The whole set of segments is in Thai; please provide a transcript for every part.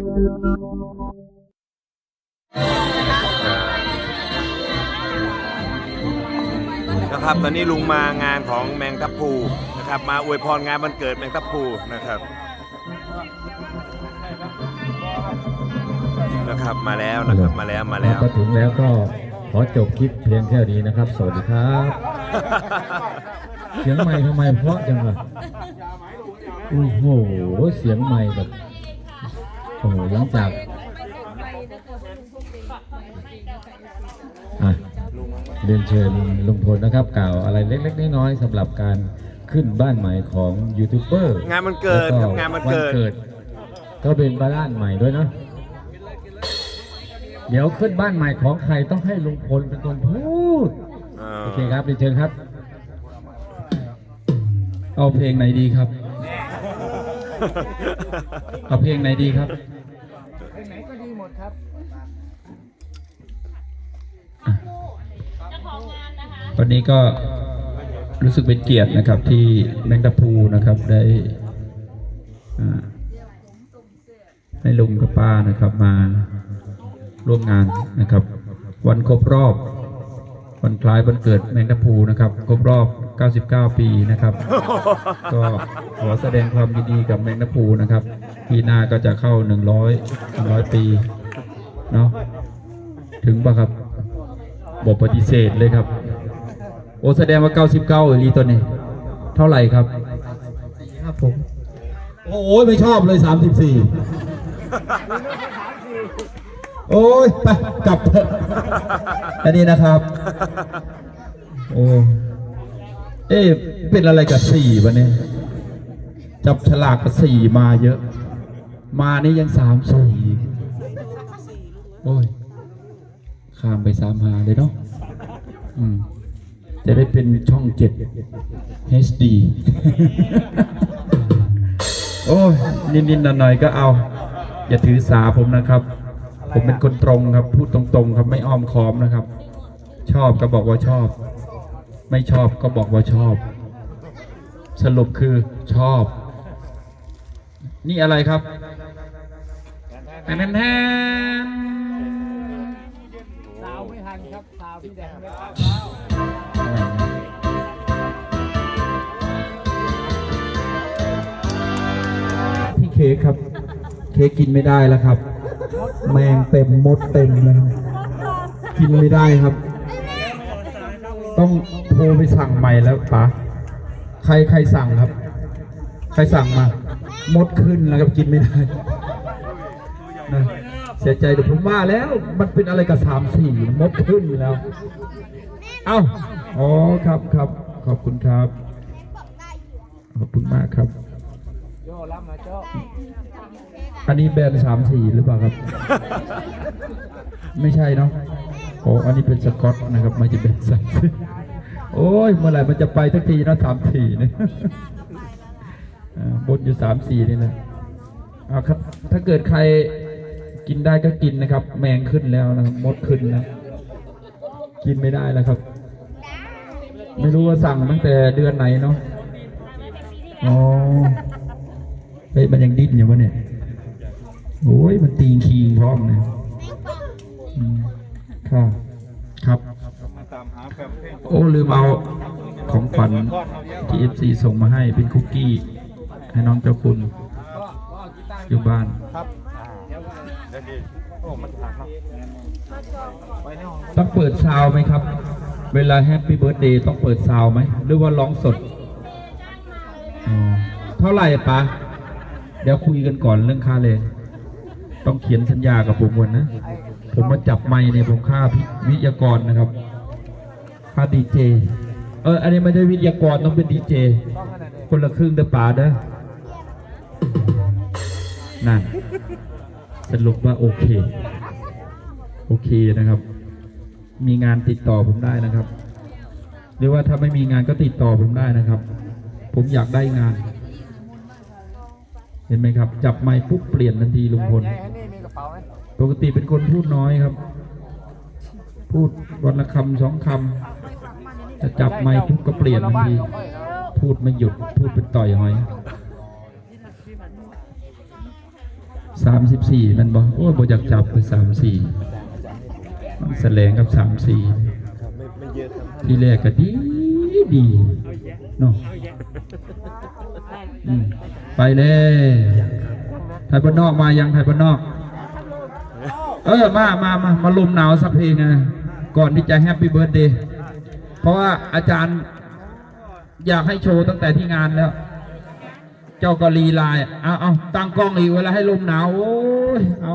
นะครับตอนนี้ลุงมางานของแมงทับพลูนะครับมาอวยพรงานวันเกิดแมงทับพลูนะครับนะครับมาแล้วนะครับมาแล้วมาแล้วก็ถึงแล้วก็ขอจบคลิปเพียงแค่นี้นะครับ สวัสดีครับเสียงใหม่ทำไมเพราะจังล่ะโอ้โหเสียงใหม่แบบ โอ้โหหลังจากอะเรียนเชิญลุงพลนะครับ กล่าวอะไรเล็กๆน้อยๆสำหรับการขึ้นบ้านใหม่ของยูทูบเบอร์งานวันเกิดแล้วครับงานวันเกิด ก็เป็นบ้านใหม่ด้วยเนาะเดี๋ยวขึ้นบ้านใหม่ของใครต้องให้ลุงพลเป็นคนพูดโอเคครับเรียนเชิญครับ เอาเพลงไหนดีครับ เอาเพลงไหนดีครับวันนี้ก็รู้สึกเป็นเกียรตินะครับที่แมงดาพูนะครับได้อ่าให้ลุงกับป้านะครับมาร่วมงานนะครับ วันครบรอบ วันคล้ายวันเกิดแมงดาพูนะครับ ครบรอบ 99 ปีนะครับ ก็ขอแสดงความยินดีกับแมงดาพูนะครับ ปีหน้าก็จะเข้า 100 100 ปีเนาะถึงปะครับบอกปฏิเสธเลยครับ โอ้แสดงว่า 99เอลีตัวนี้ เท่าไหร่ครับครับผม โอ้ยไม่ชอบเลย 34 โอ้ย ไป กลับเถอะอันนี้นะครับ โอ้ เอ๊ะเป็นอะไรกับสี่วะเนี่ยจับฉลากกับสี่มาเยอะ มานี่ยังสามสี่โอ้ยข้ามไปสามหาเลยเนาะอืมจะได้เป็นช่องเจ็ด HD โอ้ยนิดๆหน่อยๆก็เอา อย่าถือสาผมนะครับ ผมเป็นคนตรงครับ พูดตรงๆ ครับไม่อ้อมค้อมนะครับ ชอบก็บอกว่าชอบ ไม่ชอบก็บอกว่าชอบ สรุปคือชอบ นี่อะไรครับแอนแอนแอนสาวไม่ทันครับสาวพี่แดงไม่ทันพี่เค้กครับ เค้กกินไม่ได้แล้วครับ แมงเต็มมดเต็มเลยกินไม่ได้ครับ ต้องโทรไปสั่งใหม่แล้วป๋าใครใครสั่งครับ ใครสั่งมามดขึ้นแล้วครับกินไม่ได้นะเสียใจเดี๋ยวผมว่าแล้วมันเป็นอะไรกับสามสี่มดขึ้นแล้ว เอ้าอ๋อครับครับ ขอบคุณครับ ขอบคุณมากครับอันนี้แบรนด์สามสี่หรือเปล่าครับ ไม่ใช่เนาะ โอ้อันนี้เป็นสกอตนะครับไม่ใช่เป็นสามสี่โอ้ยเมื่อไหร่มันจะไปทักทีนะสามสี่เนี่ยบนอยู่สามสี่นี่แหละเอาครับ ถ้าเกิดใครกินได้ก็กินนะครับ แมงขึ้นแล้วนะครับมดขึ้นแล้วกินไม่ได้แล้วครับ ไม่รู้ว่าสั่งตั้งแต่เดือนไหนเนาะอ๋อเฮ้ยมันยังดิ้นอยู่วะเนี่ยโอ้ยมันตีนคิงพร้อมเลยอืม ค่ะครับ โอ้ลืมเอาของขวัญที่เอฟซีส่งมาให้เป็นคุกกี้ ให้น้องเจ้าคุณอยู่บ้านต้องเปิดซาวไหมครับ เวลาแฮปปี้เบิร์ดเดย์ต้องเปิดซาวไหม หรือว่าร้องสด เท่าไหร่ปะเดี๋ยวคุยกันก่อนเรื่องค่าแรง ต้องเขียนสัญญากับผมก่อนนะ ผมมาจับไม้เนี่ยผมค่าพิวิทยากรนะครับ ค่าดีเจ เออ อันนี้ไม่ได้วิทยากรต้องเป็นดีเจ คนละครึ่งเด้อป่าเด้อนั่นสรุปว่าโอเค โอเคนะครับ มีงานติดต่อผมได้นะครับ หรือว่าถ้าไม่มีงานก็ติดต่อผมได้นะครับ ผมอยากได้งาน เห็นไหมครับ จับไม้ปุ๊บเปลี่ยนทันทีลุงพลไอ้นี่มีกระเป๋าไหมปกติเป็นคนพูดน้อยครับ พูดวันละคำสองคำจะจับไม้ปุ๊บก็เปลี่ยนทันทีพูดไม่หยุดพูดเป็นต่อยหอยสามสิบสี่มันบอกโอ้ยบอยากจับคือสามสี่มันแสลงกับสามสี่ครับไม่ไม่เยอะครับที่แรกก็ดีดีเนาะอืม ไปเลยไทยบ้านนอกมายังไทยบ้านนอก เออมามามามาลมหนาวสักเพลงนะก่อนที่จะแฮปปี้เบิร์ดเดย์เพราะว่าอาจารย์อยากให้โชว์ตั้งแต่ที่งานแล้ว เจ้าก็ลีลายเอาเอาตั้งกล้องอีกเวลาให้ลมหนาวโอ้ยเอา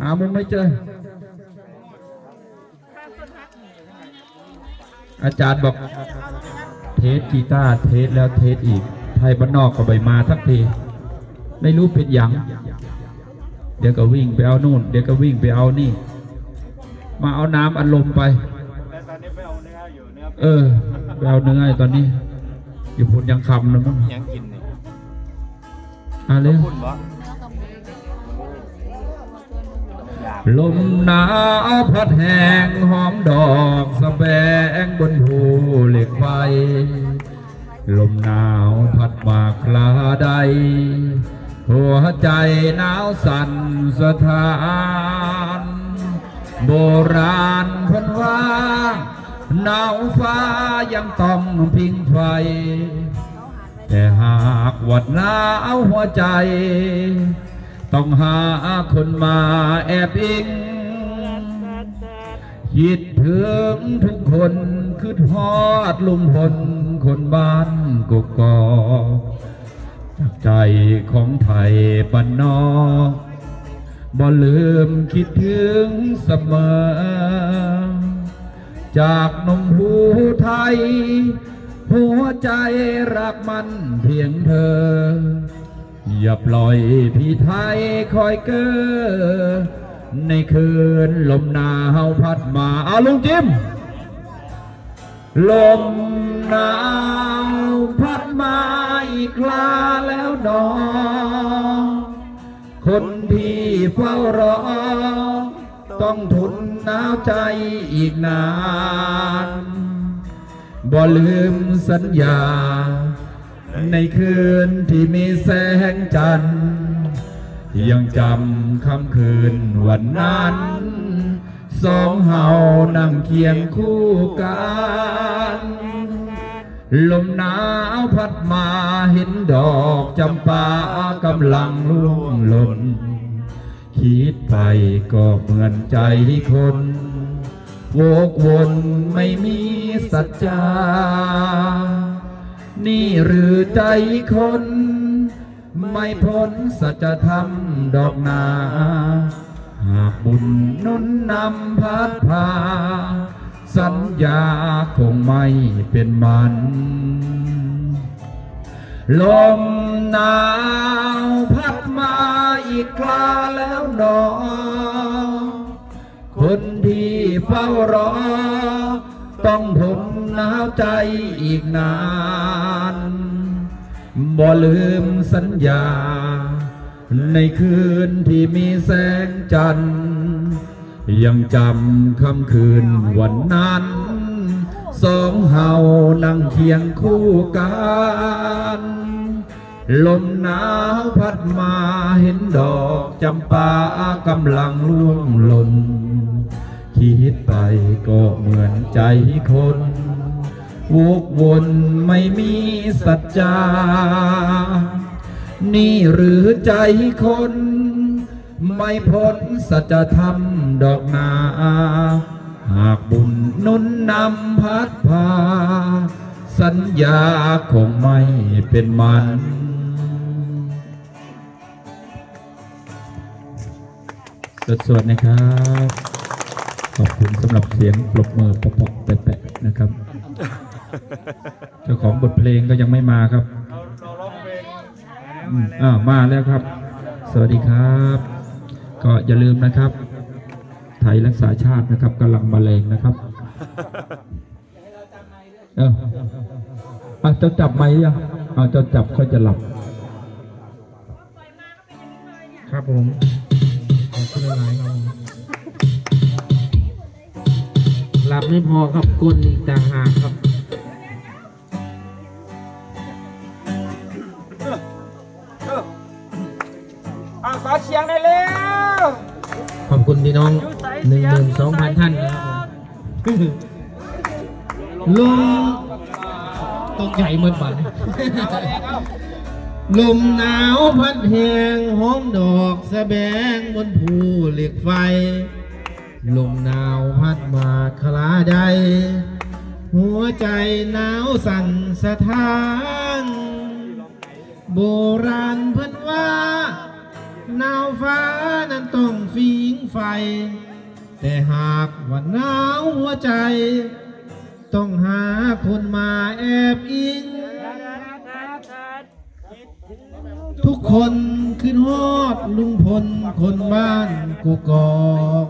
หามุมไม่เจอ อาจารย์บอก เทสกีตาร์เทสแล้วเทสอีก ไทยบ้านนอกก็ไปมาทักทีไม่รู้เป็นหยังเดี๋ยวก็วิ่งไปเอานู่น เดี๋ยวก็วิ่งไปเอานี่ มาเอาน้ำอัดลมไปตอนนี้ไปเอาเนื้ออยู่เออไปเอาเนื้อตอนนี้ อยู่พุนยังคำนะมั้งยังกินนี่อะเร็วคุณบ่อยลมหนาวพัดแหงหอมดอกสะแบงบนภูเหล็กไฟ ลมหนาวพัดมาคลาใด หัวใจหนาวสั่นสะท้าน โบราณพันว่าหนาวฟ้ายังต้องพิงไฟ แต่หากวัดหนาวหัวใจ ต้องหาคนมาแอบอิงคิดถึงทุกคนคือทอดลุมพล คนบ้านกกอกจากใจของไทยปันนอบ่ลืมคิดถึงเสมอ จากนมหูไทย หัวใจรักมันเพียงเธอ อย่าปล่อยพี่ไทยคอยเกอในคืนลมหนาวพัดมาเอาลุงจิมลมหนาว คนที่เฝ้ารอ ต้องทนหนาวใจอีกนาน บ่ลืมสัญญา ในคืนที่มีแสงจันทร์ยังจำคำคืนวันนั้น สองเฮานั่งเคียงคู่กัน ลมหนาวพัดมาเห็นดอกจำปากำลังร่วงหล่น คิดไปก็เหมือนใจคนโวกวนไม่มีสัจจา นี่หรือใจคน ไม่พ้นสัจธรรมดอกนา หากบุญนุนนำพัดพา สัญญาคงไม่เป็นมัน ลมหนาวพัดมาอีกคราแล้วหนอ คนที่เฝ้ารอ ต้องทนหนาวใจอีกนาน บ่ลืมสัญญา ในคืนที่มีแสงจันทร์ ยังจำคำคืนวันนั้น สองเฮานั่งเคียงคู่กันลมหนาวพัดมาเห็นดอกจำปากำลังร่วงหล่นคิดไปก็เหมือนใจคนวกวนไม่มีสัจจา นี่หรือใจคน ไม่พ้นสัจธรรมดอกนา หากบุญนุนนำพัดพา สัญญาคงไม่เป็นมันสวดๆนะครับ ขอบคุณสำหรับเสียงปรบมือปะปะแปะๆนะครับ เจ้าของบทเพลงก็ยังไม่มาครับ อ่ามาแล้วครับ สวัสดีครับ ก็อย่าลืมนะครับ ไทยรักษาชาตินะครับกำลังบรรเลงนะครับเอออะเจะจับไหมค์ยังอะเจะจับค่อยจะหลับ ครับผมขอบคุณหลายๆครับผมหลับไม่พอครับกลนอีกต่างหากครับ พี่น้องหนึ่งหมื่นสองพันท่านนะครับลมตกใหญ่เหมือนฝันลมหนาวพัดแหงหอมดอกสะแบงบนภูเหล็กไฟ ลมหนาวพัดมาคลาใด หัวใจหนาวสั่นสะท้าน โบราณเพิ่นว่า หนาวฟ้านั้นต้องฟิงไฟ แต่หากว่าหนาวหัวใจ ต้องหาคนมาแอบอิง ทุกคนขึ้นฮอดลุงพลคนบ้านกูกอก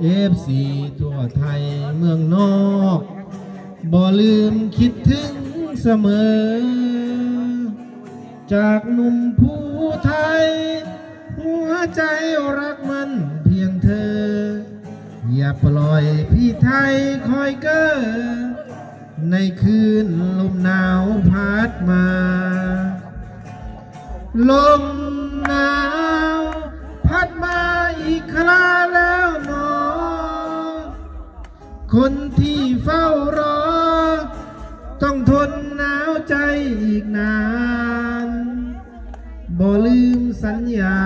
เอฟซีทั่วไทยเมืองนอก บ่ลืมคิดถึงเสมอ จากหนุ่มผู้ไทย หัวใจรักมันเพียงเธอ อย่าปล่อยพี่ไทยคอยเก้อในคืนลมหนาวพัดมา ลมหนาวพัดมาอีกคราแล้วหนอ คนที่เฝ้ารอ ต้องทนหนาวใจอีกนาน บ่ลืมสัญญา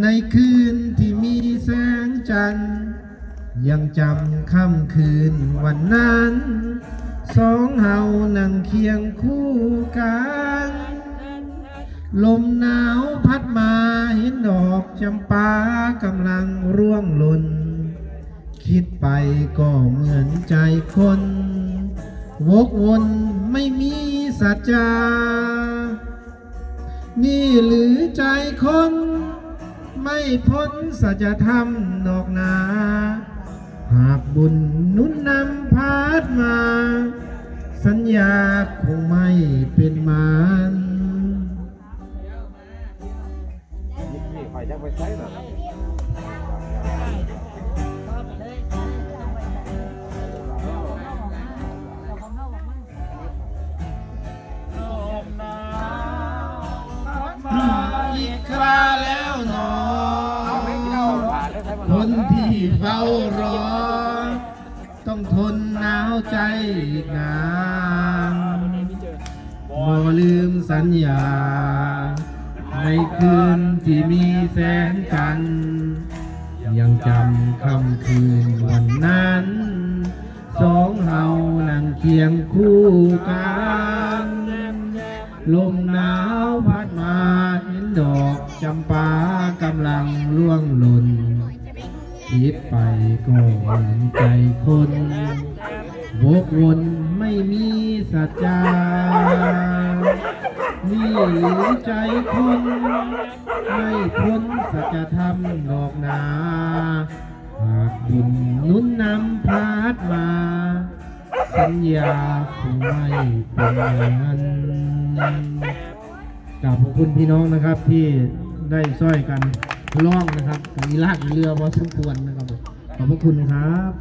ในคืนที่มีแสงจันทร์ยังจำค่ำคืนวันนั้น สองเฮานั่งเคียงคู่กัน ลมหนาวพัดมาเห็นดอกจำปากำลังร่วงหล่น คิดไปก็เหมือนใจคน วกวนไม่มีสัจจา นี่หรือใจคน ไม่พ้นสัจธรรมดอกนา หากบุญนุนนำพาดมา สัญญาคงไม่เป็นมันอี คืนที่มีแสงจันทร์ยังจำคำคืนวันนั้น สองเฮานั่งเคียงคู่กันลมหนาวพัดมาเห็นดอกจำปากำลังร่วงหล่นคิดไปก็เหมือนใจคนวกวนไม่มีสัจจา นี่หรือใจคนไม่พ้นสัจธรรมดอกนา หากบุญนุนนำพาดมา สัญญาคงไม่เป็นอย่างนั้นกราบขอบคุณพี่น้องนะครับที่ได้ช่วยกันล่องนะครับมีลากเรือพอสมควรนะครับขอบพระคุณครับ